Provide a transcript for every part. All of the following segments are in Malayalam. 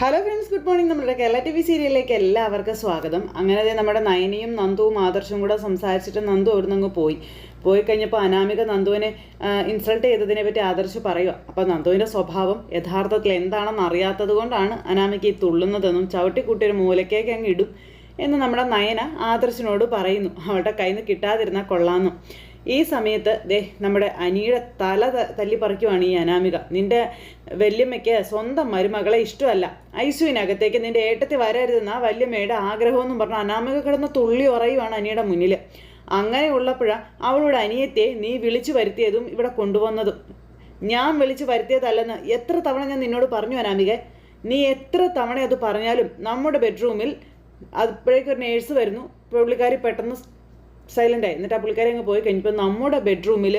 ഹലോ ഫ്രണ്ട്സ് ഗുഡ് മോർണിംഗ് നമ്മുടെ കേരള ടി വി സീരിയലിലേക്ക് എല്ലാവർക്കും സ്വാഗതം. അങ്ങനെ നമ്മുടെ നയനിയും നന്ദുവും ആദർശവും കൂടെ സംസാരിച്ചിട്ട് നന്ദു അവിടുന്ന് അങ്ങ് പോയി. പോയി കഴിഞ്ഞപ്പോൾ അനാമിക നന്ദുവിനെ ഇൻസൾട്ട് ചെയ്തതിനെ പറ്റി ആദർശ് പറയുക അപ്പോൾ നന്ദുവിന്റെ സ്വഭാവം യഥാർത്ഥത്തിൽ എന്താണെന്ന് അറിയാത്തത് കൊണ്ടാണ് അനാമിക ഈ തുള്ളുന്നതെന്നും ചവിട്ടിക്കുട്ടി ഒരു മൂലക്കേക്ക് അങ്ങ് ഇടും എന്ന് നമ്മുടെ നയന ആദർശിനോട് പറയുന്നു. അവളുടെ കയ്യിൽ നിന്ന് കിട്ടാതിരുന്നാൽ കൊള്ളാമെന്നും ഈ സമയത്ത് ദേ നമ്മുടെ അനിയുടെ തല തല്ലിപ്പറിക്കുവാണ് ഈ അനാമിക. നിന്റെ വല്യമ്മയ്ക്ക് സ്വന്തം മരുമകളെ ഇഷ്ടമല്ല. ഐസുവിനകത്തേക്ക് നിന്റെ ഏട്ടത്തി വരരുതെന്ന വല്യമ്മയുടെ ആഗ്രഹമെന്നും പറഞ്ഞ അനാമിക കിടന്ന് തുള്ളി ഉറയുവാണ് അനിയുടെ മുന്നിൽ അങ്ങനെ ഉള്ളപ്പോഴാണ് അവളുടെ അനിയത്തെ നീ വിളിച്ചു വരുത്തിയതും ഇവിടെ കൊണ്ടുവന്നതും. ഞാൻ വിളിച്ചു വരുത്തിയതല്ലെന്ന് എത്ര തവണ ഞാൻ നിന്നോട് പറഞ്ഞു അനാമിക? നീ എത്ര തവണ അത് പറഞ്ഞാലും നമ്മുടെ ബെഡ്റൂമിൽ അപ്പോഴേക്കൊരു നേഴ്സ് വരുന്നു. പുള്ളിക്കാരി പെട്ടെന്ന് സൈലന്റ് ആയി. എന്നിട്ട് ആ പുള്ളിക്കാരി അങ്ങ് പോയി കഴിഞ്ഞപ്പോൾ നമ്മുടെ ബെഡ്റൂമിൽ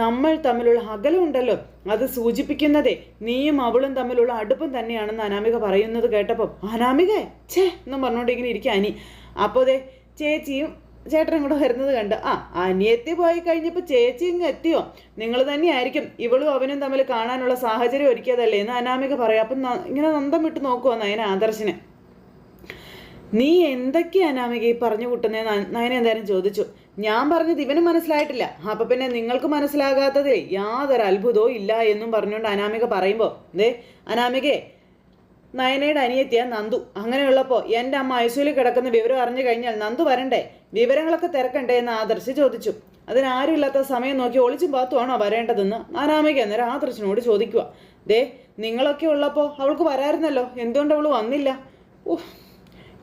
നമ്മൾ തമ്മിലുള്ള അകലം ഉണ്ടല്ലോ. അത് സൂചിപ്പിക്കുന്നതേ നീയും അവളും തമ്മിലുള്ള അടുപ്പം തന്നെയാണെന്ന് അനാമിക പറയുന്നത് കേട്ടപ്പോൾ അനാമിക ഛേ എന്നും പറഞ്ഞുകൊണ്ട് ഇങ്ങനെ ഇരിക്കുക അനി. അപ്പോൾ ദേ ചേച്ചിയും ചേട്ടനും കൂടെ വരുന്നത് കണ്ട് ആ അനിയത്തി പോയി കഴിഞ്ഞപ്പോൾ ചേച്ചി ഇങ്ങ് എത്തിയോ? നിങ്ങൾ തന്നെയായിരിക്കും. ഇവളും അവനും തമ്മിൽ കാണാനുള്ള സാഹചര്യം ഒരുക്കിയതല്ലേ? എന്ന് അനാമിക പറയാം. അപ്പം ഇങ്ങനെ നന്ദം വിട്ട് നോക്കുമോ നയന ആദർശിനെ. നീ എന്തൊക്കെയാ അനാമിക ഈ പറഞ്ഞു കൂട്ടുന്നേ? നയന എന്തായാലും ചോദിച്ചു. ഞാൻ പറഞ്ഞത് ഇവന് മനസ്സിലായിട്ടില്ല. അപ്പൊ പിന്നെ നിങ്ങൾക്ക് മനസ്സിലാകാത്തതേ യാതൊരു അത്ഭുതവും ഇല്ല എന്നും പറഞ്ഞുകൊണ്ട് അനാമിക പറയുമ്പോൾ ദേ അനാമികേ നയനയുടെ അനിയത്തിയ നന്ദു. അങ്ങനെയുള്ളപ്പോൾ എന്റെ അമ്മ ഐസൂലിൽ കിടക്കുന്ന വിവരം അറിഞ്ഞു കഴിഞ്ഞാൽ നന്ദു വരണ്ടേ? വിവരങ്ങളൊക്കെ തിരക്കണ്ടേ എന്ന് ആദർശി ചോദിച്ചു. അതിനാരും ഇല്ലാത്ത സമയം നോക്കി ഒളിച്ചും പാത്തുവാണോ വരേണ്ടതെന്ന് അനാമിക അന്നേരം ആദർശിനോട് ചോദിക്കുക ദേ നിങ്ങളൊക്കെ ഉള്ളപ്പോൾ അവൾക്ക് വരായിരുന്നല്ലോ. എന്തുകൊണ്ട് അവൾ വന്നില്ല? ഓഹ്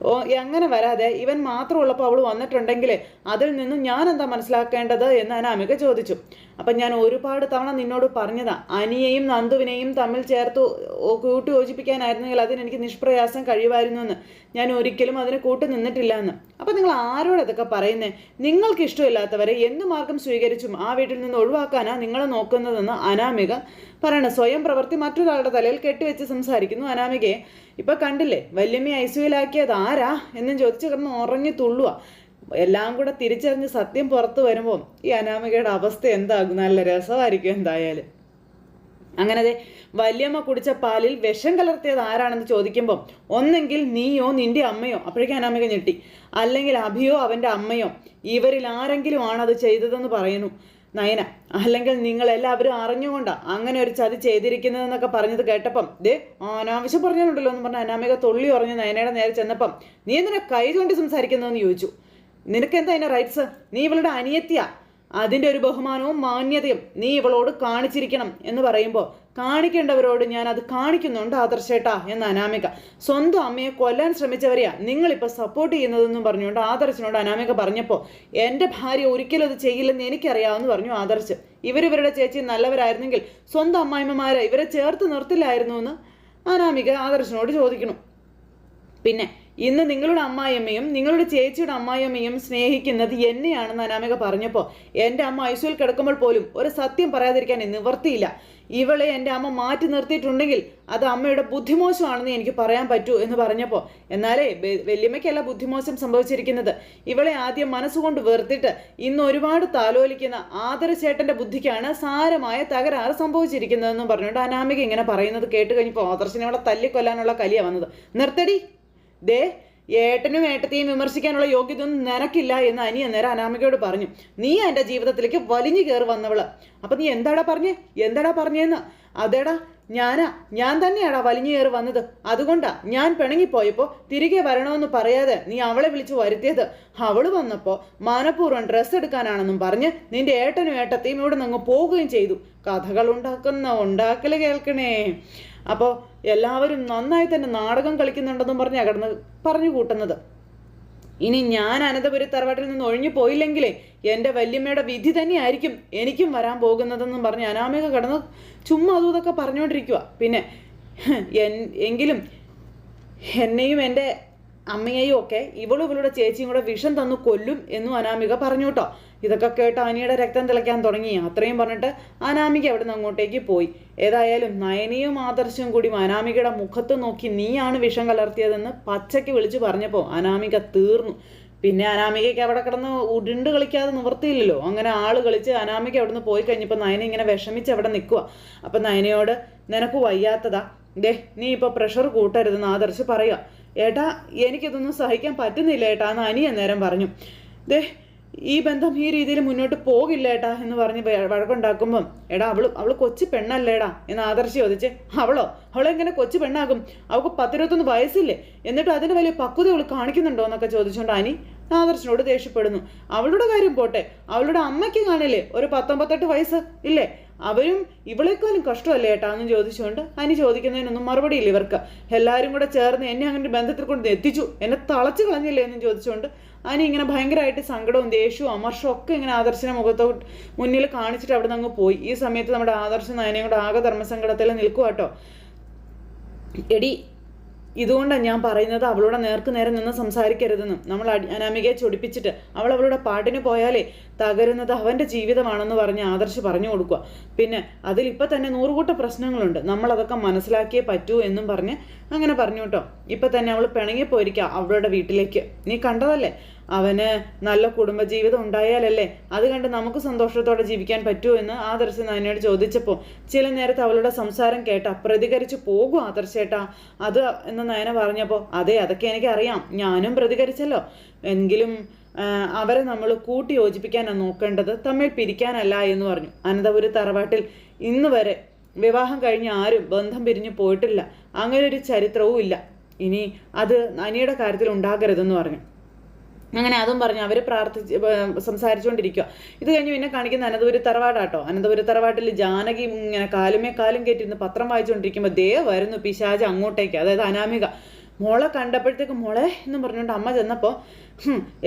ഓ അങ്ങനെ വരാതെ ഇവൻ മാത്രമുള്ളപ്പോൾ അവൾ വന്നിട്ടുണ്ടെങ്കിൽ അതിൽ നിന്നും ഞാൻ എന്താ മനസ്സിലാക്കേണ്ടത് എന്ന് അനാമിക ചോദിച്ചു. അപ്പം ഞാൻ ഒരുപാട് തവണ നിന്നോട് പറഞ്ഞതാ അനിയെയും നന്ദുവിനെയും തമ്മിൽ ചേർത്ത് കൂട്ടി യോജിപ്പിക്കാനായിരുന്നെങ്കിൽ അതിന് എനിക്ക് നിഷ്പ്രയാസം കഴിയുമായിരുന്നു എന്ന് ഞാൻ ഒരിക്കലും അതിന് കൂട്ടി നിന്നിട്ടില്ല എന്ന് അപ്പം നിങ്ങൾ ആരോട് ഇതൊക്കെ പറയുന്നേ? നിങ്ങൾക്ക് ഇഷ്ടമില്ലാത്തവരെ എന്ത് മാർഗം സ്വീകരിച്ചും ആ വീട്ടിൽ നിന്ന് ഒഴിവാക്കാനാ നിങ്ങൾ നോക്കുന്നതെന്ന് അനാമിക പറയണം. സ്വയം പ്രവൃത്തി മറ്റൊരാളുടെ തലയിൽ കെട്ടിവെച്ച് സംസാരിക്കുന്നു അനാമികയെ. ഇപ്പൊ കണ്ടില്ലേ വല്യമ്മ സിയുലാക്കിയത് ആരാ എന്നും ചോദിച്ചു കിടന്ന് ഉറങ്ങി തുള്ളുക എല്ലാം കൂടെ തിരിച്ചറിഞ്ഞ് സത്യം പുറത്തു വരുമ്പോൾ ഈ അനാമികയുടെ അവസ്ഥ എന്താകും? നല്ല രസമായിരിക്കും എന്തായാലും. അങ്ങനെ ദേ വല്യമ്മ കുടിച്ച പാലിൽ വിഷം കലർത്തിയത് ആരാണെന്ന് ചോദിക്കുമ്പോൾ ഒന്നെങ്കിൽ നീയോ നിന്റെ അമ്മയോ? അപ്പോഴേക്കും അനാമിക ഞെട്ടി. അല്ലെങ്കിൽ അഭിയോ അവന്റെ അമ്മയോ? ഇവരിൽ ആരെങ്കിലും ആണ് അത് ചെയ്തതെന്ന് പറയുന്നു. നയന അല്ലെങ്കിൽ നിങ്ങൾ എല്ലാവരും അറിഞ്ഞുകൊണ്ടാ അങ്ങനെ ഒരു ചതി ചെയ്തിരിക്കുന്നതെന്നൊക്കെ പറഞ്ഞത് കേട്ടപ്പം ദേ അനാവശ്യം പറഞ്ഞാലുണ്ടല്ലോ എന്ന് പറഞ്ഞ അനാമിക തൊള്ളി ഉറഞ്ഞ് നയനയുടെ നേരെ ചെന്നപ്പം നീ എന്തിനാ കൈ കൊണ്ട് സംസാരിക്കുന്നതെന്ന് ചോദിച്ചു? നിനക്ക് എന്താ അതിന്റെ റൈറ്റ്സ് നീ ഇവളുടെ അനിയത്തിയാ. അതിന്റെ ഒരു ബഹുമാനവും മാന്യതയും നീ ഇവളോട് കാണിച്ചിരിക്കണം എന്ന് പറയുമ്പോൾ കാണിക്കേണ്ടവരോട് ഞാൻ അത് കാണിക്കുന്നുണ്ട് ആദർശേട്ടാ എന്ന് അനാമിക. സ്വന്തം അമ്മയെ കൊല്ലാൻ ശ്രമിച്ചവരെയാ നിങ്ങളിപ്പോൾ സപ്പോർട്ട് ചെയ്യുന്നതെന്നും പറഞ്ഞുകൊണ്ട് ആദർശനോട് അനാമിക പറഞ്ഞപ്പോൾ എന്റെ ഭാര്യ ഒരിക്കലും അത് ചെയ്യില്ലെന്ന് എനിക്കറിയാമെന്ന് പറഞ്ഞു ആദർശ്. ഇവരിവരുടെ ചേച്ചി നല്ലവരായിരുന്നെങ്കിൽ സ്വന്തം അമ്മായിമ്മമാരെ ഇവരെ ചേർത്ത് നിർത്തില്ലായിരുന്നു എന്ന് അനാമിക ആദർശനോട് ചോദിക്കണം പിന്നെ ഇന്ന് നിങ്ങളുടെ അമ്മായിയമ്മയും നിങ്ങളുടെ ചേച്ചിയുടെ അമ്മായിയമ്മയും സ്നേഹിക്കുന്നത് എന്നെയാണെന്ന് അനാമിക പറഞ്ഞപ്പോൾ എന്റെ അമ്മ ഐസുവിൽ കിടക്കുമ്പോൾ പോലും ഒരു സത്യം പറയാതിരിക്കാൻ നിവർത്തിയില്ല. ഇവളെ എന്റെ അമ്മ മാറ്റി നിർത്തിയിട്ടുണ്ടെങ്കിൽ അത് അമ്മയുടെ ബുദ്ധിമോശമാണെന്ന് എനിക്ക് പറയാൻ പറ്റൂ എന്ന് പറഞ്ഞപ്പോൾ എന്നാലേ വല്യമ്മയ്ക്കല്ല ബുദ്ധിമോശം സംഭവിച്ചിരിക്കുന്നത്. ഇവളെ ആദ്യം മനസ്സുകൊണ്ട് വെറുത്തിട്ട് ഇന്ന് ഒരുപാട് താലോലിക്കുന്ന ആദരചേട്ടന്റെ ബുദ്ധിക്കാണ് സാരമായ തകരാറ് സംഭവിച്ചിരിക്കുന്നതെന്നും പറഞ്ഞുകൊണ്ട് അനാമിക ഇങ്ങനെ പറയുന്നത് കേട്ട് കഴിഞ്ഞപ്പോൾ ആദർശിനെ അവളെ തല്ലിക്കൊല്ലാനുള്ള കലിയാണ് വന്നത്. നിർത്തടി. ദേ ഏട്ടനും ഏട്ടത്തെയും വിമർശിക്കാനുള്ള യോഗ്യത ഒന്നും നിനക്കില്ല എന്ന് അനി അന്നേരം അനാമികയോട് പറഞ്ഞു. നീ എന്റെ ജീവിതത്തിലേക്ക് വലിഞ്ഞു കയറി വന്നവൾ. അപ്പൊ നീ എന്താടാ പറഞ്ഞേ? എന്താടാ പറഞ്ഞേന്ന്? അതേടാ ഞാനാ ഞാൻ തന്നെയാടാ വലിഞ്ഞു കയറി വന്നത്. അതുകൊണ്ടാ ഞാൻ പിണങ്ങിപ്പോയപ്പോൾ തിരികെ വരണമെന്ന് പറയാതെ നീ അവളെ വിളിച്ചു വരുത്തിയത്. അവൾ വന്നപ്പോൾ മാനപൂർവം ഡ്രസ്സ് എടുക്കാനാണെന്നും പറഞ്ഞ് നിന്റെ ഏട്ടനും ഏട്ടത്തെയും ഇവിടെ നിന്ന് പോവുകയും ചെയ്തു. കഥകൾ ഉണ്ടാക്കുന്ന ഉണ്ടാക്കൽ കേൾക്കണേ. അപ്പോൾ എല്ലാവരും നന്നായി തന്നെ നാടകം കളിക്കുന്നുണ്ടെന്നും പറഞ്ഞാ കിടന്ന് പറഞ്ഞു കൂട്ടുന്നത്. ഇനി ഞാൻ അനന്തപുരി തറവാട്ടിൽ നിന്ന് ഒഴിഞ്ഞു പോയില്ലെങ്കിലേ എന്റെ വല്യമ്മയുടെ വിധി തന്നെയായിരിക്കും എനിക്കും വരാൻ പോകുന്നതെന്നും പറഞ്ഞ് അനാമിക കടന്ന് ചുമ്മാ അതും ഇതൊക്കെ പറഞ്ഞുകൊണ്ടിരിക്കുക പിന്നെ എങ്കിലും എന്നെയും എന്റെ അമ്മയെയും ഒക്കെ ഇവളും ഇവളുടെ ചേച്ചിയും കൂടെ വിഷം തന്നു കൊല്ലും എന്നും അനാമിക പറഞ്ഞു കേട്ടോ ഇതൊക്കെ കേട്ട് അനിയുടെ രക്തം തിളയ്ക്കാൻ തുടങ്ങി. അത്രയും പറഞ്ഞിട്ട് അനാമിക അവിടെ നിന്ന് അങ്ങോട്ടേക്ക് പോയി. ഏതായാലും നയനിയും ആദർശവും കൂടി അനാമികയുടെ മുഖത്ത് നോക്കി നീയാണ് വിഷം കലർത്തിയതെന്ന് പച്ചയ്ക്ക് വിളിച്ചു പറഞ്ഞപ്പോൾ അനാമിക തീർന്നു. പിന്നെ അനാമികയ്ക്ക് അവിടെ കിടന്ന് ഉരുണ്ട് കളിക്കാതെ നിവർത്തിയില്ലല്ലോ. അങ്ങനെ ആൾ കളിച്ച് അനാമിക അവിടെ നിന്ന് പോയി കഴിഞ്ഞപ്പോൾ നയന ഇങ്ങനെ വിഷമിച്ച് അവിടെ നിൽക്കുക അപ്പം നയനയോട് നിനക്ക് വയ്യാത്തതാ. ദേ നീ ഇപ്പോൾ പ്രഷർ കൂട്ടരുതെന്ന് ആദർശ് പറയുക ഏട്ടാ എനിക്കിതൊന്നും സഹിക്കാൻ പറ്റുന്നില്ല. ഏട്ടാ എന്ന് അനിയ നേരം പറഞ്ഞു. ദേ ഈ ബന്ധം ഈ രീതിയിൽ മുന്നോട്ട് പോകില്ല ഏട്ടാ എന്ന് പറഞ്ഞ് വഴക്കുണ്ടാക്കുമ്പം എടാ അവൾ അവൾ കൊച്ചു പെണ്ണല്ലേടാ എന്ന് ആദർശി ചോദിച്ച് അവളോ? അവളെങ്ങനെ കൊച്ചു പെണ്ണാകും? അവൾക്ക് പത്തിരുപത്തൊന്ന് വയസ്സില്ലേ? എന്നിട്ട് അതിന് വലിയ പക്വത അവൾ കാണിക്കുന്നുണ്ടോ? എന്നൊക്കെ ചോദിച്ചുകൊണ്ട് അനി ആദർശിനോട് ദേഷ്യപ്പെടുന്നു. അവളുടെ കാര്യം പോട്ടെ. അവളുടെ അമ്മയ്ക്ക് കാണില്ലേ? ഒരു പത്തൊമ്പത്തെട്ട് വയസ്സ്. ഇല്ലേ? അവരും ഇവളെക്കാളും കഷ്ടമല്ലേ ഏട്ടാ എന്ന് ചോദിച്ചുകൊണ്ട് അനി ചോദിക്കുന്നതിനൊന്നും മറുപടിയില്ല ഇവർക്ക്. എല്ലാവരും കൂടെ ചേർന്ന് എന്നെ അങ്ങനെ ഒരു ബന്ധത്തിൽ കൊണ്ട് എത്തിച്ചു. എന്നെ തളച്ചു കളഞ്ഞില്ലേ എന്ന് ചോദിച്ചുകൊണ്ട് അനി ഇങ്ങനെ ഭയങ്കരമായിട്ട് സങ്കടവും ദേഷ്യവും അമർഷവും ഒക്കെ ഇങ്ങനെ ആദർശന മുഖത്തോട്ട് മുന്നിൽ കാണിച്ചിട്ട് അവിടെ നിന്ന് പോയി. ഈ സമയത്ത് നമ്മുടെ ആദർശ നയനയും കൂടെ ആകെ ധർമ്മസങ്കടത്തിൽ നിൽക്കുക കേട്ടോ എടി ഇതുകൊണ്ടാണ് ഞാൻ പറയുന്നത് അവളോട് നേർക്ക് നേരെ നിന്ന് സംസാരിക്കരുതെന്നും. നമ്മൾ അനാമികയെ ചൊടിപ്പിച്ചിട്ട് അവൾ അവളുടെ പാട്ടിന് പോയാലേ തകരുന്നത് അവന്റെ ജീവിതമാണെന്ന് പറഞ്ഞ് ആദർശ് പറഞ്ഞു കൊടുക്കുക. പിന്നെ അതിൽ ഇപ്പം തന്നെ നൂറുകൂട്ട പ്രശ്നങ്ങളുണ്ട്. നമ്മളതൊക്കെ മനസ്സിലാക്കിയേ പറ്റൂ എന്നും പറഞ്ഞ് അങ്ങനെ പറഞ്ഞു കേട്ടോ. ഇപ്പം തന്നെ അവൾ പിണങ്ങിപ്പോയിരിക്കാം അവളുടെ വീട്ടിലേക്ക്. നീ കണ്ടതല്ലേ? അവന് നല്ല കുടുംബജീവിതം ഉണ്ടായാലല്ലേ അത് കണ്ട് നമുക്ക് സന്തോഷത്തോടെ ജീവിക്കാൻ പറ്റുമോ എന്ന് ആദർശ നയനയോട് ചോദിച്ചപ്പോൾ ചില നേരത്തെ അവളുടെ സംസാരം കേട്ട പ്രതികരിച്ചു പോകും ആദർശേട്ടാ അത് എന്ന് നയന പറഞ്ഞപ്പോൾ അതെ അതൊക്കെ എനിക്കറിയാം. ഞാനും പ്രതികരിച്ചല്ലോ. എങ്കിലും അവരെ നമ്മൾ കൂട്ടി യോജിപ്പിക്കാനാണ് നോക്കേണ്ടത്. തമ്മിൽ പിരിക്കാനല്ല എന്ന് പറഞ്ഞു. അനന്തപുരി തറവാട്ടിൽ ഇന്ന് വരെ വിവാഹം കഴിഞ്ഞ് ആരും ബന്ധം പിരിഞ്ഞു പോയിട്ടില്ല. അങ്ങനെ ഒരു ചരിത്രവും ഇല്ല ഇനി അത് അനിയുടെ കാര്യത്തിൽ ഉണ്ടാകരുതെന്ന് പറഞ്ഞു. അങ്ങനെ അതും പറഞ്ഞു. അവർ പ്രാർത്ഥിച്ച് സംസാരിച്ചുകൊണ്ടിരിക്കുക ഇത് കഴിഞ്ഞ് പിന്നെ കാണിക്കുന്ന അനന്തപുരി തറവാടാട്ടോ. അനന്തപുരി തറവാട്ടിൽ ജാനകി ഇങ്ങനെ കാലുമേ കാലും കയറ്റിരുന്ന് പത്രം വായിച്ചുകൊണ്ടിരിക്കുമ്പോൾ ദേ വരുന്നു പിശാജ് അങ്ങോട്ടേക്ക്. അതായത് അനാമിക. മോളെ കണ്ടപ്പോഴത്തേക്ക് മോളെ എന്ന് പറഞ്ഞുകൊണ്ട് അമ്മ ചെന്നപ്പോൾ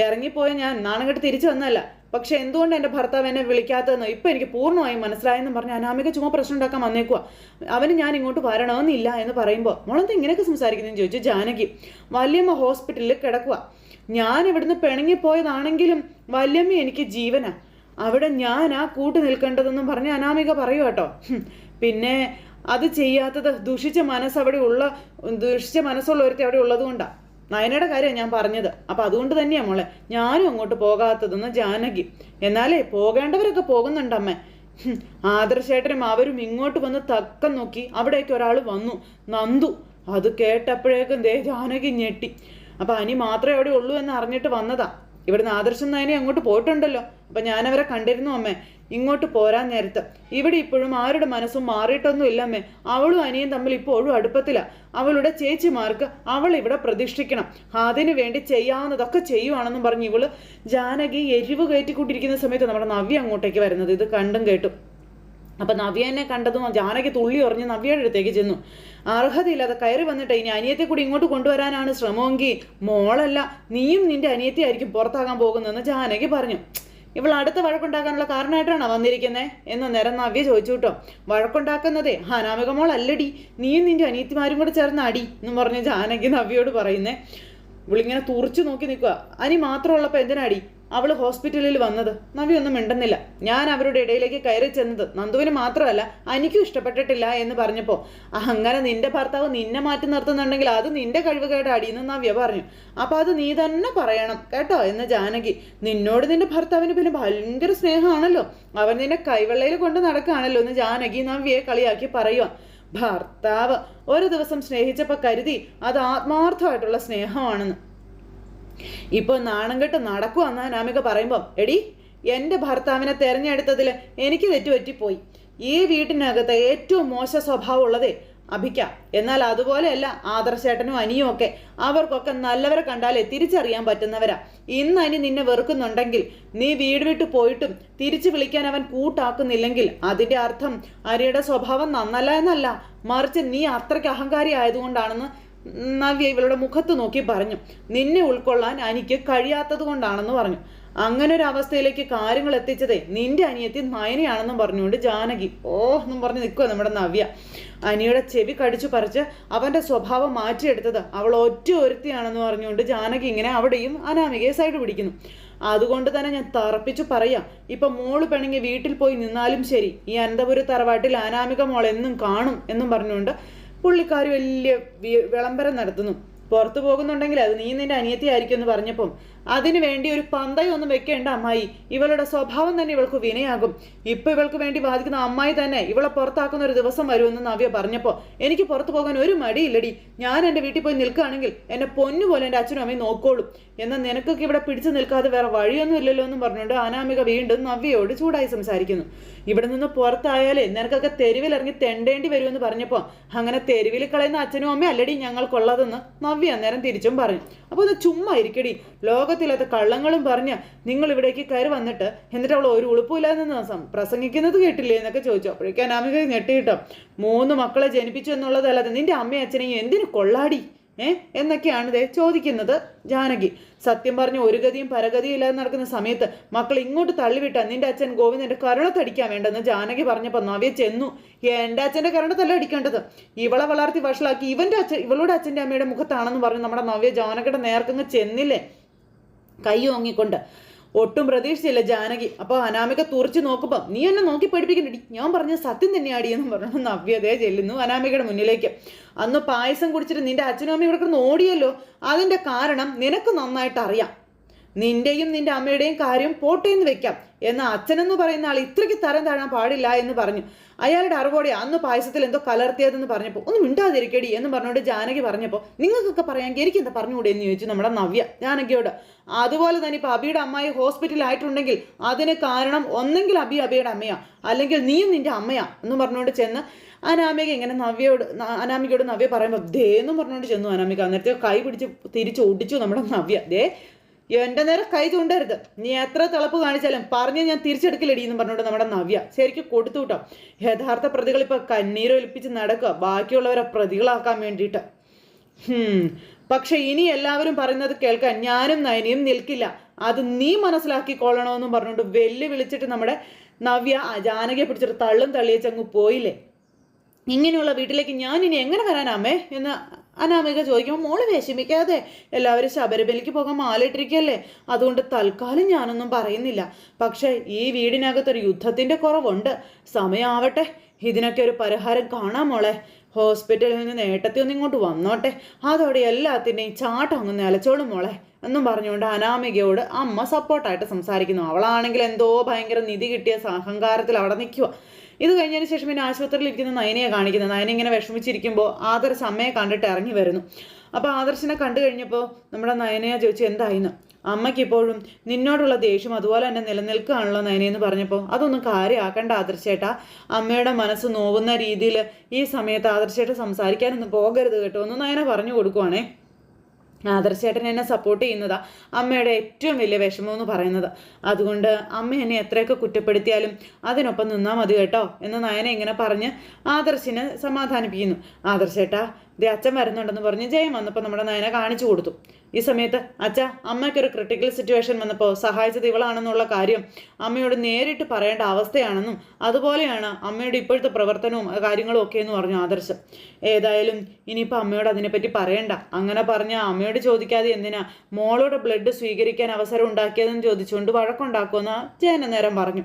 ഇറങ്ങിപ്പോയ ഞാൻ നാണം കെട്ട് തിരിച്ചു വന്നല്ല പക്ഷെ എന്തുകൊണ്ട് എന്റെ ഭർത്താവ് എന്നെ വിളിക്കാത്തതെന്ന്? ഇപ്പം എനിക്ക് പൂർണമായും മനസ്സിലായെന്ന് പറഞ്ഞ് അനാമിക ചുമ്മാ പ്രശ്നം ഉണ്ടാക്കാൻ വന്നേക്കുക അവന് ഞാൻ ഇങ്ങോട്ട് വരണമെന്നില്ല എന്ന് പറയുമ്പോൾ മോളെന്താ ഇങ്ങനെയൊക്കെ സംസാരിക്കുന്നതെന്ന് ചോദിച്ചു ജാനകി. വല്യമ്മ ഹോസ്പിറ്റലിൽ കിടക്കുക ഞാൻ ഇവിടുന്ന് പിണങ്ങിപ്പോയതാണെങ്കിലും വല്യമ്മ എനിക്ക് ജീവനാ. അവിടെ ഞാൻ ആ കൂട്ടു നിൽക്കേണ്ടതെന്നും പറഞ്ഞ് അനാമിക പറയൂ കേട്ടോ. പിന്നെ അത് ചെയ്യാത്തത് ദുഷിച്ച മനസ്സ് അവിടെ ഉള്ള ദുഷിച്ച മനസ്സുള്ള ഒരുത്തി അവിടെ ഉള്ളത് കൊണ്ടാണ് നയനയുടെ കാര്യം ഞാൻ പറഞ്ഞത്. അപ്പം അതുകൊണ്ട് തന്നെയാണ് മോളെ ഞാനും അങ്ങോട്ട് പോകാത്തതെന്ന് ജാനകി. എന്നാലേ പോകേണ്ടവരൊക്കെ പോകുന്നുണ്ടമ്മേ. ആദർശേട്ടനും അവരും ഇങ്ങോട്ട് വന്ന് തക്കം നോക്കി അവിടേക്ക് ഒരാൾ വന്നു. നന്ദു അത് കേട്ടപ്പോഴേക്കും ദേ ജാനകി ഞെട്ടി. അപ്പം അനി മാത്രമേ അവിടെ ഉള്ളൂ എന്ന് അറിഞ്ഞിട്ട് വന്നതാ. ഇവിടുന്ന് ആദർശം നയനെ അങ്ങോട്ട് പോയിട്ടുണ്ടല്ലോ. അപ്പം ഞാനവരെ കണ്ടിരുന്നു അമ്മേ. ഇങ്ങോട്ട് പോരാൻ നേരത്ത്. ഇവിടെ ഇപ്പോഴും ആരുടെ മനസ്സും മാറിയിട്ടൊന്നും ഇല്ല അമ്മേ അവളും അനിയും തമ്മിൽ ഇപ്പോഴും അടുപ്പത്തില്ല അവളുടെ ചേച്ചിമാർക്ക് അവൾ ഇവിടെ പ്രതിഷ്ഠിക്കണം. അതിനു വേണ്ടി ചെയ്യാവുന്നതൊക്കെ ചെയ്യുവാണെന്നും പറഞ്ഞ് ഇവൾ ജാനകി എരിവ് കയറ്റിക്കൊണ്ടിരിക്കുന്ന സമയത്ത് നമ്മുടെ നവ്യ അങ്ങോട്ടേക്ക് വരുന്നത്. ഇത് കണ്ടും കേട്ടും. അപ്പൊ നവ്യനെ കണ്ടതും ജാനകി തുള്ളി ഉറഞ്ഞ് നവ്യയുടെ അടുത്തേക്ക് ചെന്നു. അർഹതയില്ലാതെ കയറി വന്നിട്ട് ഇനി അനിയത്തെ കൂടി ഇങ്ങോട്ട് കൊണ്ടുവരാനാണ് ശ്രമമെങ്കിൽ മോളല്ല നീയും നിന്റെ അനിയത്തെ ആയിരിക്കും പുറത്താകാൻ പോകുന്നതെന്ന് ജാനകി പറഞ്ഞു. ഇവൾ അടുത്ത വഴക്കുണ്ടാക്കാനുള്ള കാരണമായിട്ടാണോ വന്നിരിക്കുന്നത് എന്ന് നേരം നവ്യ ചോദിച്ചു കേട്ടോ വഴക്കുണ്ടാക്കുന്നതേ അനാമിക മോൾ അല്ലടി. നീയും നിന്റെ അനിയത്തിമാരും കൂടെ ചേർന്ന് അടി എന്നും പറഞ്ഞ് ജാനകി നവ്യയോട് പറയുന്നേ. ഇവളിങ്ങനെ തുറച്ചു നോക്കി നിൽക്കുക അനി മാത്രമുള്ളപ്പോൾ എന്തിനാടി അവൾ ഹോസ്പിറ്റലിൽ വന്നത്. നവി ഒന്നും മിണ്ടുന്നില്ല. ഞാൻ അവരുടെ ഇടയിലേക്ക് കയറി ചെന്നത് നന്ദുവിന് മാത്രമല്ല അനിക്കും ഇഷ്ടപ്പെട്ടിട്ടില്ല എന്ന് പറഞ്ഞപ്പോൾ അങ്ങനെ നിന്റെ ഭർത്താവ് നിന്നെ മാറ്റി നിർത്തുന്നുണ്ടെങ്കിൽ അത് നിന്റെ കഴിവ് കേട്ട എന്ന് നവ്യ പറഞ്ഞു. അപ്പം അത് നീ തന്നെ പറയണം കേട്ടോ എന്ന് ജാനകി. നിന്നോട് നിന്റെ ഭർത്താവിന് പിന്നെ ഭയങ്കര സ്നേഹമാണല്ലോ. അവൻ നിന്നെ കൈവെള്ളയിൽ കൊണ്ട് നടക്കുകയാണല്ലോ എന്ന് ജാനകി നവ്യയെ കളിയാക്കി പറയുക ഭർത്താവ് ഒരു ദിവസം സ്നേഹിച്ചപ്പോൾ കരുതി അത് ആത്മാർത്ഥമായിട്ടുള്ള സ്നേഹമാണെന്ന്. ഇപ്പോൾ നാണം കെട്ട് നടക്കുവെന്ന് അനാമിക പറയുമ്പം. എടി എന്റെ ഭർത്താവിനെ തിരഞ്ഞെടുത്തതിൽ എനിക്ക് തെറ്റുപറ്റിപ്പോയി. ഈ വീട്ടിനകത്ത് ഏറ്റവും മോശ സ്വഭാവം ഉള്ളതേ അഭിക്ക. എന്നാൽ അതുപോലെയല്ല ആദർശേട്ടനും അനിയും ഒക്കെ അവർക്കൊക്കെ നല്ലവരെ കണ്ടാലേ തിരിച്ചറിയാൻ പറ്റുന്നവരാ. ഇന്ന് അനി നിന്നെ വെറുക്കുന്നുണ്ടെങ്കിൽ നീ വീട് വിട്ട് പോയിട്ടും തിരിച്ചു വിളിക്കാൻ അവൻ കൂട്ടാക്കുന്നില്ലെങ്കിൽ അതിന്റെ അർത്ഥം അരിയുടെ സ്വഭാവം നന്നല്ല എന്നല്ല. മറിച്ച് നീ അത്രയ്ക്ക് അഹങ്കാരി ആയതുകൊണ്ടാണെന്ന് നവ്യ ഇവളുടെ മുഖത്ത് നോക്കി പറഞ്ഞു. നിന്നെ ഉൾക്കൊള്ളാൻ അനിക്ക് കഴിയാത്തത് കൊണ്ടാണെന്ന് പറഞ്ഞു. അങ്ങനെ ഒരു അവസ്ഥയിലേക്ക് കാര്യങ്ങൾ എത്തിച്ചതേ നിന്റെ അനിയത്തി നയനയാണെന്നും പറഞ്ഞുകൊണ്ട് ജാനകി ഓ എന്നും പറഞ്ഞ് നിൽക്കുക നമ്മുടെ നവ്യ. അനിയുടെ ചെവി കടിച്ചു പറിച്ച് അവന്റെ സ്വഭാവം മാറ്റിയെടുത്തത് അവൾ ഒറ്റ ഒരുത്തിയാണെന്ന് പറഞ്ഞുകൊണ്ട് ജാനകി ഇങ്ങനെ അവിടെയും അനാമികയെ സൈഡ് പിടിക്കുന്നു. അതുകൊണ്ട് തന്നെ ഞാൻ തറപ്പിച്ചു പറയാം ഇപ്പൊ മോൾ പെണങ്ങി വീട്ടിൽ പോയി നിന്നാലും ശരി ഈ അനന്തപുര തറവാട്ടിൽ അനാമിക മോൾ എന്നും കാണും എന്നും പറഞ്ഞുകൊണ്ട് പുള്ളിക്കാർ വലിയ വിളംബരം നടത്തുന്നു. പുറത്തു പോകുന്നുണ്ടെങ്കിൽ അത് നീ നിന്റെ അനിയത്തി ആയിരിക്കും എന്ന് പറഞ്ഞപ്പം അതിനു വേണ്ടി ഒരു പന്തയൊന്നും വെക്കേണ്ട അമ്മായി. ഇവളുടെ സ്വഭാവം തന്നെ ഇവൾക്ക് വിനയാകും. ഇപ്പൊ ഇവൾക്ക് വേണ്ടി വാദിക്കുന്ന അമ്മായി തന്നെ ഇവളെ പുറത്താക്കുന്ന ഒരു ദിവസം വരുമെന്ന് നവ്യ പറഞ്ഞപ്പോൾ എനിക്ക് പുറത്തു പോകാൻ ഒരു മടിയില്ലടി. ഞാൻ എന്റെ വീട്ടിൽ പോയി നിൽക്കുകയാണെങ്കിൽ എന്നെ പൊന്നുപോലെ എന്റെ അച്ഛനും അമ്മയും നോക്കോളും. എന്നാൽ നിനക്കൊക്കെ ഇവിടെ പിടിച്ചു നിൽക്കാതെ വേറെ വഴിയൊന്നും ഇല്ലല്ലോ എന്നും പറഞ്ഞുകൊണ്ട് അനാമിക വീണ്ടും നവ്യയോട് ചൂടായി സംസാരിക്കുന്നു. ഇവിടെ നിന്ന് പുറത്തായാലേ നിനക്കൊക്കെ തെരുവിലിറങ്ങി തെണ്ടേണ്ടി വരുമെന്ന് പറഞ്ഞപ്പോൾ അങ്ങനെ തെരുവിൽ കളയുന്ന അച്ഛനും അമ്മയും അല്ലടി ഞങ്ങൾക്കുള്ളതെന്ന് നവ്യ അന്നേരം തിരിച്ചും പറഞ്ഞു. അപ്പോൾ ഒന്ന് ചുമ്മാ ഇരിക്കടി. ലോകത്തില്ലാത്ത കള്ളങ്ങളും പറഞ്ഞ് നിങ്ങൾ ഇവിടേക്ക് കയറി വന്നിട്ട് എന്നിട്ട് അവൾ ഒരു ഉളുപ്പില്ലാതെ നിന്ന് സം- പ്രസംഗിക്കുന്നത് കേട്ടില്ലേ എന്നൊക്കെ ചോദിച്ചു. അപ്പോഴേക്കും അനാമിക ഞെട്ടിയിട്ടോ മൂന്ന് മക്കളെ ജനിപ്പിച്ചു എന്നുള്ളതല്ലാതെ നിന്റെ അമ്മയും അച്ഛനെയും എന്തിനു കൊള്ളാടി? ഏ? എന്നൊക്കെയാണ് ഇതേ ചോദിക്കുന്നത് ജാനകി. സത്യം പറഞ്ഞ് ഒരു ഗതിയും പരഗതിയും ഇല്ലാതെ നടക്കുന്ന സമയത്ത് മക്കൾ ഇങ്ങോട്ട് തള്ളിവിട്ട നിന്റെ അച്ഛൻ ഗോവിന്ദന്റെ കരുണത്തടിക്കാൻ വേണ്ടെന്ന് ജാനകി പറഞ്ഞപ്പോൾ നവ്യ ചെന്നു. എന്റെ അച്ഛന്റെ കരുണത്തല്ല അടിക്കേണ്ടത്. ഇവളെ വളർത്തി വഷളാക്കി ഇവന്റെ അച്ഛൻ ഇവളുടെ അച്ഛന്റെ അമ്മയുടെ മുഖത്താണെന്ന് പറഞ്ഞ് നമ്മുടെ നവ്യ ജാനകിയുടെ നേർക്കങ്ങ് ചെന്നില്ലേ? കൈ ഓങ്ങിക്കൊണ്ട് ഒട്ടും പ്രതീക്ഷിച്ചില്ല ജാനകി. അപ്പോൾ അനാമിക തുറച്ച് നോക്കുമ്പോൾ നീ എന്നെ നോക്കി പേടിപ്പിക്കണ്ടി. ഞാൻ പറഞ്ഞ സത്യം തന്നെയാടി എന്ന് പറഞ്ഞു നവ്യതയെ ചെല്ലുന്നു അനാമികയുടെ മുന്നിലേക്ക്. അന്ന് പായസം കുടിച്ചിട്ട് നിന്റെ അച്ഛനും അമ്മയും ഇവിടെ കിടന്ന് ഓടിയല്ലോ. അതിന്റെ കാരണം നിനക്ക് നന്നായിട്ട് അറിയാം. നിന്റെയും നിന്റെ അമ്മയുടെയും കാര്യം പോട്ടെ എന്ന് വെക്കാം എന്നാൽ അച്ഛനെന്ന് പറയുന്ന ആൾ ഇത്രയ്ക്ക് തരം താഴാൻ പാടില്ല എന്ന് പറഞ്ഞു. അയാളുടെ അറിവോടെ അന്ന് പായസത്തിൽ എന്തോ കലർത്തിയതെന്ന് പറഞ്ഞപ്പോൾ ഒന്ന് മിണ്ടാതിരിക്കടി എന്ന് പറഞ്ഞുകൊണ്ട് ജാനകി പറഞ്ഞപ്പോൾ നിങ്ങൾക്കൊക്കെ പറയാമെങ്കിൽ എനിക്ക് എന്താ പറഞ്ഞുകൂടെ? എന്ന് ചോദിച്ചു നമ്മുടെ നവ്യ ജാനകിയോട്. അതുപോലെ തന്നെ ഇപ്പോൾ അബിയുടെ അമ്മായി ഹോസ്പിറ്റലായിട്ടുണ്ടെങ്കിൽ അതിന് കാരണം ഒന്നെങ്കിൽ അബി അബിയുടെ അമ്മയാ അല്ലെങ്കിൽ നീയും നിന്റെ അമ്മയാ എന്ന് പറഞ്ഞുകൊണ്ട് ചെന്ന് അനാമിക ഇങ്ങനെ നവ്യയോട് അനാമികയോട് നവ്യ പറയുമ്പോൾ ദേ എന്നും പറഞ്ഞുകൊണ്ട് ചെന്നു അനാമിക. അന്നേരത്തെ കൈ പിടിച്ച് തിരിച്ച് ഓടിച്ചു നമ്മുടെ നവ്യ. ദേ എന്റെ നേരെ കൈ ചൂണ്ടരുത് നീ എത്ര തിളപ്പ് കാണിച്ചാലും പറഞ്ഞ് ഞാൻ തിരിച്ചെടുക്കില്ലടി എന്ന് പറഞ്ഞുകൊണ്ട് നമ്മുടെ നവ്യ ശരിക്കും കൊടുത്തു കേട്ടോ യഥാർത്ഥ പ്രതികൾ ഇപ്പൊ കണ്ണീരൊലിപ്പിച്ച് നടക്കുക. ബാക്കിയുള്ളവരെ പ്രതികളാക്കാൻ വേണ്ടിയിട്ട്. പക്ഷെ ഇനി എല്ലാവരും പറയുന്നത് കേൾക്കാൻ ഞാനും നയനിയും നിൽക്കില്ല. അത് നീ മനസ്സിലാക്കിക്കൊള്ളണമെന്നും പറഞ്ഞുകൊണ്ട് വെല്ലു വിളിച്ചിട്ട് നമ്മുടെ നവ്യ ജാനകിയെ പിടിച്ചിട്ട് തള്ളും തള്ളിയച്ചങ്ങ് പോയില്ലേ? ഇങ്ങനെയുള്ള വീട്ടിലേക്ക് ഞാൻ ഇനി എങ്ങനെ വരാനാമേ എന്ന് അനാമിക ചോദിക്കുമ്പോൾ മോൾ വിഷമിക്കാതെ എല്ലാവരും ശബരിമലയ്ക്ക് പോകാൻ മാലിട്ടിരിക്കല്ലേ അതുകൊണ്ട് തൽക്കാലം ഞാനൊന്നും പറയുന്നില്ല. പക്ഷേ ഈ വീടിനകത്തൊരു യുദ്ധത്തിന്റെ കുറവുണ്ട്. സമയമാവട്ടെ ഇതിനൊക്കെ ഒരു പരിഹാരം കാണാം മോളെ. ഹോസ്പിറ്റലിൽ നിന്ന് നേട്ടത്തി ഒന്ന് ഇങ്ങോട്ട് വന്നോട്ടെ. അതോടെ എല്ലാത്തിന്റെയും ചാട്ടം അങ്ങ് നിലച്ചോളും മോളെ. എന്നും പറഞ്ഞുകൊണ്ട് അനാമികയോട് അമ്മ സപ്പോർട്ടായിട്ട് സംസാരിക്കുന്നു. അവളാണെങ്കിൽ എന്തോ ഭയങ്കര നിധി കിട്ടിയ സഹങ്കാരത്തിൽ അവിടെ നിൽക്കുക ഇത് കഴിഞ്ഞതിന് ശേഷം പിന്നെ ആശുപത്രിയിൽ ഇരിക്കുന്ന നയനയെ കാണിക്കുന്നത് നയന ഇങ്ങനെ വിഷമിച്ചിരിക്കുമ്പോൾ ആദർശ് അമ്മയെ കണ്ടിട്ട് ഇറങ്ങി വരുന്നു. അപ്പോൾ ആദർശിനെ കണ്ടു കഴിഞ്ഞപ്പോൾ നമ്മുടെ നയനയെ ചോദിച്ചു എന്തായിന്ന്? അമ്മയ്ക്ക് ഇപ്പോഴും നിന്നോടുള്ള ദേഷ്യം അതുപോലെ തന്നെ നിലനിൽക്കുകയാണല്ലോ നയനയെന്ന് പറഞ്ഞപ്പോൾ അതൊന്നും കാര്യമാക്കണ്ട ആദർശേട്ടാ. അമ്മയുടെ മനസ്സ് നോവുന്ന രീതിയിൽ ഈ സമയത്ത് ആദർശേട്ട സംസാരിക്കാനൊന്നും പോകരുത് കേട്ടോ ഒന്ന് നയന പറഞ്ഞു കൊടുക്കുവാണേ. ആദർശേട്ടൻ എന്നെ സപ്പോർട്ട് ചെയ്യുന്നതാ. അമ്മയുടെ ഏറ്റവും വലിയ വിഷമം എന്ന് പറയുന്നത്. അതുകൊണ്ട് അമ്മ എന്നെ എത്രയൊക്കെ കുറ്റപ്പെടുത്തിയാലും അതിനൊപ്പം നിന്നാൽ മതി കേട്ടോ എന്ന് നയന ഇങ്ങനെ പറഞ്ഞ് ആദർശിനെ സമാധാനിപ്പിക്കുന്നു. ആദർശേട്ടാ ദേ അച്ഛൻ വരുന്നുണ്ടെന്ന് പറഞ്ഞ് ജയം വന്നപ്പോൾ നമ്മുടെ നയന കാണിച്ചു കൊടുത്തു. ഈ സമയത്ത് അച്ഛ അമ്മയ്ക്കൊരു ക്രിട്ടിക്കൽ സിറ്റുവേഷൻ വന്നപ്പോൾ സഹായിച്ചത് ഇവളാണെന്നുള്ള കാര്യം അമ്മയോട് നേരിട്ട് പറയേണ്ട അവസ്ഥയാണെന്നും അതുപോലെയാണ് അമ്മയുടെ ഇപ്പോഴത്തെ പ്രവർത്തനവും കാര്യങ്ങളും ഒക്കെ എന്ന് പറഞ്ഞു ആദർശം. ഏതായാലും ഇനിയിപ്പോൾ അമ്മയോട് അതിനെപ്പറ്റി പറയണ്ട. അങ്ങനെ പറഞ്ഞ അമ്മയോട് ചോദിക്കാതെ എന്തിനാ മോളോട് ബ്ലഡ് സ്വീകരിക്കാൻ അവസരം ഉണ്ടാക്കിയതെന്ന് ചോദിച്ചുകൊണ്ട് വഴക്കുണ്ടാക്കുമെന്ന് ജയന നേരം പറഞ്ഞു.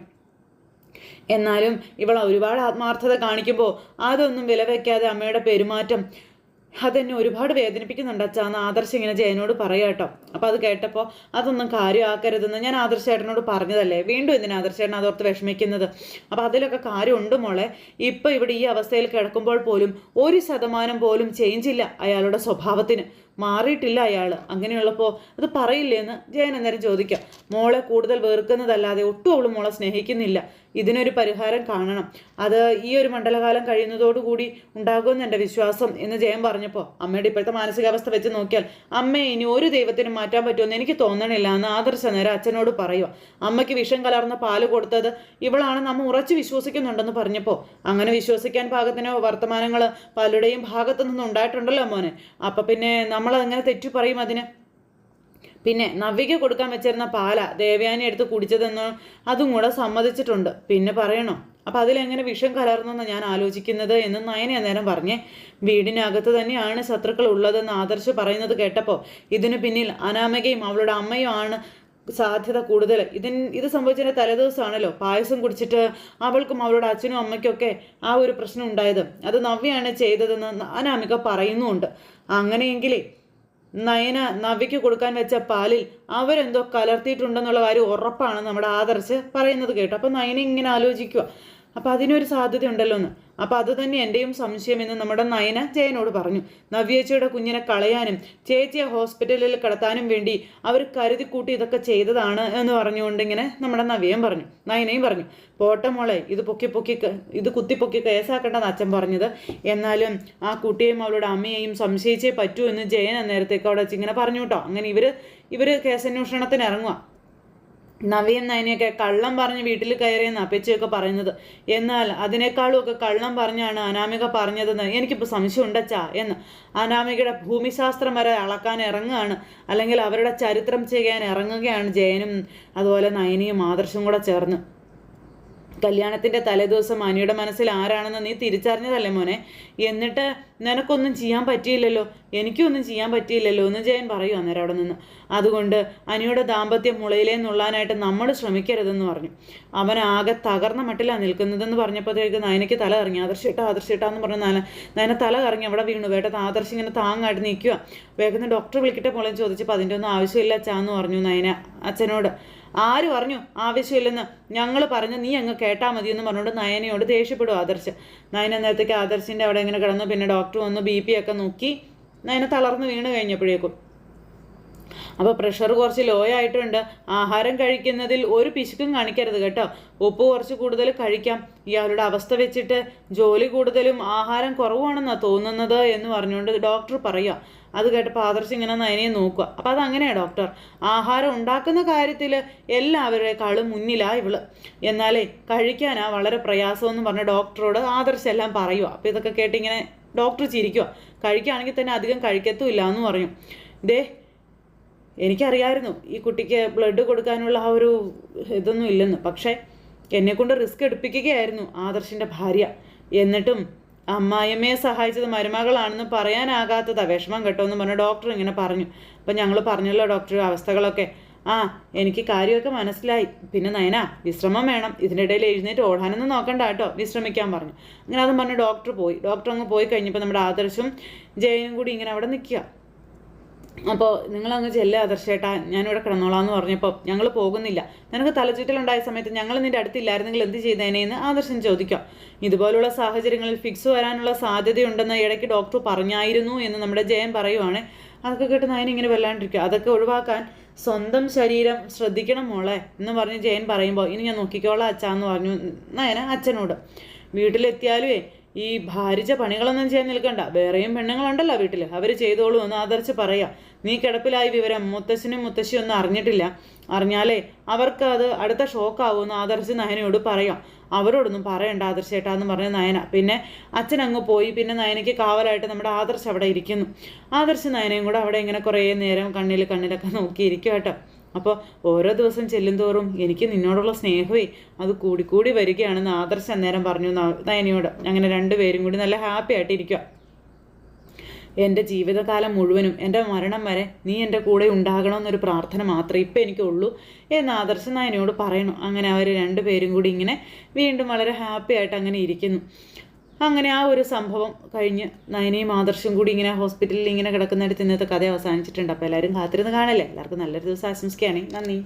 എന്നാലും ഇവൾ ഒരുപാട് ആത്മാർത്ഥത കാണിക്കുമ്പോൾ അതൊന്നും വില വയ്ക്കാതെ അമ്മയുടെ പെരുമാറ്റം അതെന്നെ ഒരുപാട് വേദനിപ്പിക്കുന്നുണ്ട് അച്ഛാന്ന് ആദർശ് ഇങ്ങനെ ജയനോട് പറയാം കേട്ടോ അപ്പോൾ അത് കേട്ടപ്പോൾ അതൊന്നും കാര്യമാക്കരുതെന്ന് ഞാൻ ആദർശേട്ടനോട് പറഞ്ഞതല്ലേ? വീണ്ടും എന്തിനാ ആദർശേട്ടൻ അതോർത്ത് വിഷമിക്കുന്നത്? അപ്പോൾ അതിലൊക്കെ കാര്യമുണ്ട് മോളെ. ഇപ്പോൾ ഇവിടെ ഈ അവസ്ഥയിൽ കിടക്കുമ്പോൾ പോലും ഒരു ശതമാനം പോലും ചേഞ്ച് ഇല്ല അയാളുടെ സ്വഭാവത്തിന്. മാറിയിട്ടില്ല അയാൾ അങ്ങനെയുള്ളപ്പോൾ അത് പറയില്ലേന്ന് ജയൻ അന്നേരം ചോദിക്കാം. മോളെ കൂടുതൽ വെറുക്കുന്നതല്ലാതെ ഒട്ടും അവൾ മോളെ സ്നേഹിക്കുന്നില്ല. ഇതിനൊരു പരിഹാരം കാണണം. അത് ഈ ഒരു മണ്ഡലകാലം കഴിയുന്നതോടുകൂടി ഉണ്ടാകുമെന്ന് എന്റെ വിശ്വാസം എന്ന് ജയൻ പറഞ്ഞപ്പോൾ അമ്മയുടെ ഇപ്പോഴത്തെ മാനസികാവസ്ഥ വെച്ച് നോക്കിയാൽ അമ്മയെ ഇനി ഒരു ദൈവത്തിനും മാറ്റാൻ പറ്റുമെന്ന് എനിക്ക് തോന്നണില്ല എന്ന് ആദർശ നേരം അച്ഛനോട് പറയുക അമ്മയ്ക്ക് വിഷം കലർന്ന പാൽ കൊടുത്തത് ഇവളാണ് നമ്മ ഉറച്ചു വിശ്വസിക്കുന്നുണ്ടെന്ന് പറഞ്ഞപ്പോൾ അങ്ങനെ വിശ്വസിക്കാൻ പാകത്തിന് വർത്തമാനങ്ങൾ പലരുടെയും ഭാഗത്തു നിന്നും ഉണ്ടായിട്ടുണ്ടല്ലോ മോനെ. അപ്പം പിന്നെ നമ്മൾ അങ്ങനെ തെറ്റു പറയും അതിന്. പിന്നെ നവ്യയ്ക്ക് കൊടുക്കാൻ വെച്ചിരുന്ന പാല ദേവയാനി എടുത്ത് കുടിച്ചതെന്ന് അതും കൂടെ സമ്മതിച്ചിട്ടുണ്ട്. പിന്നെ പറയണോ? അപ്പം അതിലെങ്ങനെ വിഷം കലർന്നെന്ന് ഞാൻ ആലോചിക്കുന്നത് എന്ന് നയന നേരം പറഞ്ഞേ വീടിനകത്ത് തന്നെയാണ് ശത്രുക്കൾ ഉള്ളതെന്ന് ആദർശ് പറയുന്നത് കേട്ടപ്പോൾ ഇതിന് പിന്നിൽ അനാമികയും അവളുടെ അമ്മയും ആണ് സാധ്യത കൂടുതൽ. ഇതിൻ ഇത് സംഭവിച്ചതിന്റെ തലേദിവസമാണല്ലോ പായസം കുടിച്ചിട്ട് അവൾക്കും അവളുടെ അച്ഛനും അമ്മയ്ക്കൊക്കെ ആ ഒരു പ്രശ്നം ഉണ്ടായത്. അത് നവ്യാണ് ചെയ്തതെന്ന് അനാമിക പറയുന്നുമുണ്ട്. അങ്ങനെയെങ്കിലേ നയന നവ്യയ്ക്ക് കൊടുക്കാൻ വെച്ച പാലിൽ അവരെന്തോ കലർത്തിയിട്ടുണ്ടെന്നുള്ള കാര്യം ഉറപ്പാണ് നമ്മുടെ ആദർശ് പറയുന്നത് കേട്ടോ. അപ്പോൾ നയന ഇങ്ങനെ ആലോചിക്കുക അപ്പോൾ അതിനൊരു സാധ്യത ഉണ്ടല്ലോ എന്ന് അപ്പോൾ അത് തന്നെ എന്റെയും സംശയം എന്ന് നമ്മുടെ നയന ജയനോട് പറഞ്ഞു. നവ്യേച്ചിയുടെ കുഞ്ഞിനെ കളയാനും ചേച്ചിയെ ഹോസ്പിറ്റലിൽ കിടത്താനും വേണ്ടി അവർ കരുതി കൂട്ടി ഇതൊക്കെ ചെയ്തതാണ് എന്ന് പറഞ്ഞുകൊണ്ട് ഇങ്ങനെ നമ്മുടെ നവ്യയും പറഞ്ഞു. നയനയും പറഞ്ഞു പോട്ടെ മോളെ ഇത് പൊക്കി പൊക്കി ഇത് കുത്തി പൊക്കി കേസാക്കേണ്ടെന്ന് അച്ഛൻ പറഞ്ഞത്. എന്നാലും ആ കുട്ടിയെയും അവളുടെ അമ്മയെയും സംശയിച്ചേ പറ്റൂ എന്ന് ജയൻ അന്നേരത്തേക്ക് അവിടെ വെച്ച് ഇങ്ങനെ പറഞ്ഞു കേട്ടോ. അങ്ങനെ ഇവർ ഇവർ കേസന്വേഷണത്തിന് ഇറങ്ങുക നവിയും നയനയൊക്കെ കള്ളം പറഞ്ഞ് വീട്ടിൽ കയറിയെന്ന് അപ്പച്ചിയൊക്കെ പറയുന്നത്. എന്നാൽ അതിനേക്കാളും ഒക്കെ കള്ളം പറഞ്ഞാണ് അനാമിക പറഞ്ഞതെന്ന് എനിക്കിപ്പോൾ സംശയം ഉണ്ടച്ചാ എന്ന്. അനാമികയുടെ ഭൂമിശാസ്ത്രം വരെ അളക്കാൻ ഇറങ്ങുകയാണ്. അല്ലെങ്കിൽ അവരുടെ ചരിത്രം ചെയ്യാൻ ഇറങ്ങുകയാണ് ജയനും അതുപോലെ നയനിയും ആദർശം കൂടെ ചേർന്ന്. കല്യാണത്തിന്റെ തലേദിവസം അനിയുടെ മനസ്സിൽ ആരാണെന്ന് നീ തിരിച്ചറിഞ്ഞതല്ലേ മോനെ? എന്നിട്ട് നിനക്കൊന്നും ചെയ്യാൻ പറ്റിയില്ലല്ലോ. എനിക്കൊന്നും ചെയ്യാൻ പറ്റിയില്ലല്ലോ എന്ന് ജയൻ പറയൂ അന്നേരം അവിടെ നിന്ന്. അതുകൊണ്ട് അനിയുടെ ദാമ്പത്യം മുളയിലേ നുള്ളാനായിട്ട് നമ്മൾ ശ്രമിക്കരുതെന്ന് പറഞ്ഞു. അവൻ ആകെ തകർന്ന മട്ടിലാണ് നിൽക്കുന്നതെന്ന് പറഞ്ഞപ്പോഴത്തേക്ക് നയനയ്ക്ക് തല കറങ്ങി. ആദർശിട്ട ആദർശിട്ടാന്ന് പറഞ്ഞു നയന നയന തല കറങ്ങി. അവിടെ വീണു? വേട്ടത്ത് ആദർശ് ഇങ്ങനെ താങ്ങായിട്ട് നിൽക്കുക വേഗം ഡോക്ടർ വിളിക്കട്ടെ പോളെന്ന് ചോദിച്ചപ്പോൾ അതിന്റെ ഒന്നും ആവശ്യമില്ല അച്ഛാന്ന് പറഞ്ഞു നയന അച്ഛനോട്. ആര് പറഞ്ഞു? ആവശ്യമില്ലെന്ന്. ഞങ്ങൾ പറഞ്ഞു നീ അങ്ങ് കേട്ടാൽ മതി എന്ന് പറഞ്ഞുകൊണ്ട് നയനയോട് ദേഷ്യപ്പെടും ആദർശ്. നയന നേരത്തേക്ക് ആദർശിന്റെ അവിടെ ഇങ്ങനെ കിടന്നു. പിന്നെ ഡോക്ടർ വന്നു ബി പി ഒക്കെ നോക്കി. നയന തളർന്ന് വീണ് കഴിഞ്ഞപ്പോഴേക്കും. അപ്പോൾ പ്രഷർ കുറച്ച് ലോ ആയിട്ടുണ്ട്. ആഹാരം കഴിക്കുന്നതിൽ ഒരു പിശുക്കും കാണിക്കരുത് കേട്ടോ. ഉപ്പ് കുറച്ച് കൂടുതൽ കഴിക്കാം. ഇയാളുടെ അവസ്ഥ വെച്ചിട്ട് ജോലി കൂടുതലും ആഹാരം കുറവാണെന്നാണ് തോന്നുന്നത് എന്ന് പറഞ്ഞുകൊണ്ട് ഡോക്ടർ പറയുക. അത് കേട്ടപ്പോൾ ആദർശ് ഇങ്ങനെ നയനെ നോക്കുക. അപ്പോൾ അതങ്ങനെയാണ് ഡോക്ടർ ആഹാരം ഉണ്ടാക്കുന്ന കാര്യത്തിൽ എല്ലാവരെക്കാളും മുന്നിലാണ് ഇവൾ. എന്നാലേ കഴിക്കാനാ വളരെ പ്രയാസമെന്ന് പറഞ്ഞ ഡോക്ടറോട് ആദർശ് എല്ലാം പറയുക. അപ്പോൾ ഇതൊക്കെ കേട്ടിങ്ങനെ ഡോക്ടർ ചിരിക്കുക. കഴിക്കുകയാണെങ്കിൽ തന്നെ അധികം കഴിക്കത്തുമില്ല എന്ന് പറഞ്ഞു. ദേ എനിക്കറിയായിരുന്നു ഈ കുട്ടിക്ക് ബ്ലഡ് കൊടുക്കാനുള്ള ആ ഒരു ഇതൊന്നും ഇല്ലെന്ന്. പക്ഷേ എന്നെക്കൊണ്ട് റിസ്ക് എടുപ്പിക്കുകയായിരുന്നു ആദർശിന്റെ ഭാര്യ. എന്നിട്ടും അമ്മായിയമ്മയെ സഹായിച്ചത് മരുമകളാണെന്ന് പറയാനാകാത്തതാ വിഷമം കേട്ടോ എന്ന് പറഞ്ഞ ഡോക്ടർ ഇങ്ങനെ പറഞ്ഞു. അപ്പം ഞങ്ങൾ പറഞ്ഞല്ലോ ഡോക്ടർ അവസ്ഥകളൊക്കെ. ആ എനിക്ക് കാര്യമൊക്കെ മനസ്സിലായി. പിന്നെ നയന വിശ്രമം വേണം. ഇതിന്റെ ഇടയിൽ എഴുന്നേറ്റ് ഓടാനൊന്നും നോക്കണ്ട കേട്ടോ. വിശ്രമിക്കാൻ പറഞ്ഞു. അങ്ങനെ അതും പറഞ്ഞ് ഡോക്ടർ പോയി. ഡോക്ടർ അങ്ങ് പോയി കഴിഞ്ഞപ്പോൾ നമ്മുടെ ആദർശും ജയനും കൂടി ഇങ്ങനെ അവിടെ നിൽക്കുക. അപ്പോൾ നിങ്ങളങ്ങ് ചെല്ലുക ആദർശേട്ടാ ഞാനിവിടെ കിടന്നോളാം എന്ന് പറഞ്ഞപ്പോൾ ഞങ്ങൾ പോകുന്നില്ല. നിനക്ക് തലചുറ്റലുണ്ടായ സമയത്ത് ഞങ്ങൾ നിന്റെ അടുത്തില്ലായിരുന്നെങ്കിൽ എന്ത് ചെയ്തേനേന്ന് ആദർശൻ ചോദിക്കാം. ഇതുപോലുള്ള സാഹചര്യങ്ങളിൽ ഫിക്സ് വരാനുള്ള സാധ്യതയുണ്ടെന്ന് ഇടയ്ക്ക് ഡോക്ടർ പറഞ്ഞായിരുന്നു എന്ന് നമ്മുടെ ജയൻ പറയുവാണ്. അതൊക്കെ കേട്ട് നയൻ ഇങ്ങനെ വല്ലാണ്ടിരിക്കുക അതൊക്കെ ഒഴിവാക്കാൻ സ്വന്തം ശരീരം ശ്രദ്ധിക്കണം മോളെ എന്ന് പറഞ്ഞ് ജയൻ പറയുമ്പോൾ ഇനി ഞാൻ നോക്കിക്കോളാം അച്ഛാന്ന് പറഞ്ഞു നയന അച്ഛനോട്. വീട്ടിലെത്തിയാലുവേ ഈ ഭാരിച്ച പണികളൊന്നും ചെയ്യാൻ നിൽക്കണ്ട. വേറെയും പെണ്ണുങ്ങളുണ്ടല്ലോ വീട്ടിൽ അവർ ചെയ്തോളൂ എന്ന് ആദർശ് പറയാം. നീ കിടപ്പിലായി വിവരം മുത്തശ്ശനും മുത്തശ്ശിയും ഒന്നും അറിഞ്ഞിട്ടില്ല. അറിഞ്ഞാലേ അവർക്ക് അത് അടുത്ത ഷോക്കാവുമെന്ന് ആദർശ് നയനയോട് പറയാം. അവരോടൊന്നും പറയണ്ട ആദർശേട്ടാ എന്ന് പറഞ്ഞ നയന. പിന്നെ അച്ഛൻ അങ്ങ് പോയി. പിന്നെ നയനയ്ക്ക് കാവലായിട്ട് നമ്മുടെ ആദർശ് അവിടെ ഇരിക്കുന്നു. ആദർശ് നയനയും കൂടെ അവിടെ ഇങ്ങനെ കുറേ നേരം കണ്ണിൽ കണ്ണിലൊക്കെ നോക്കിയിരിക്കും കേട്ടോ അപ്പോൾ ഓരോ ദിവസം ചെല്ലുന്തോറും എനിക്ക് നിന്നോടുള്ള സ്നേഹമേ അത് കൂടിക്കൂടി വരികയാണെന്ന് ആദർശ അന്നേരം പറഞ്ഞു. നയനിയോട് അങ്ങനെ രണ്ടുപേരും കൂടി നല്ല ഹാപ്പി ആയിട്ടിരിക്കുക എന്റെ ജീവിതകാലം മുഴുവനും എന്റെ മരണം വരെ നീ എന്റെ കൂടെ ഉണ്ടാകണമെന്നൊരു പ്രാർത്ഥന മാത്രമേ ഇപ്പം എനിക്കുള്ളൂ എന്ന് ആദർശ നയനയോട് പറയണു. അങ്ങനെ അവർ രണ്ടുപേരും കൂടി ഇങ്ങനെ വീണ്ടും വളരെ ഹാപ്പി ആയിട്ട് അങ്ങനെ ഇരിക്കുന്നു. അങ്ങനെ ആ ഒരു സംഭവം കഴിഞ്ഞ് നയനയും ആദർശം കൂടി ഇങ്ങനെ ഹോസ്പിറ്റലിൽ ഇങ്ങനെ കിടക്കുന്നിടത്ത് ഇന്നത്തെ കഥ അവസാനിച്ചിട്ടുണ്ട്. അപ്പോൾ എല്ലാവരും കാത്തിരുന്ന് കാണല്ലേ? എല്ലാവർക്കും നല്ലൊരു ദിവസം ആശംസിക്കുകയാണ്. നന്ദി.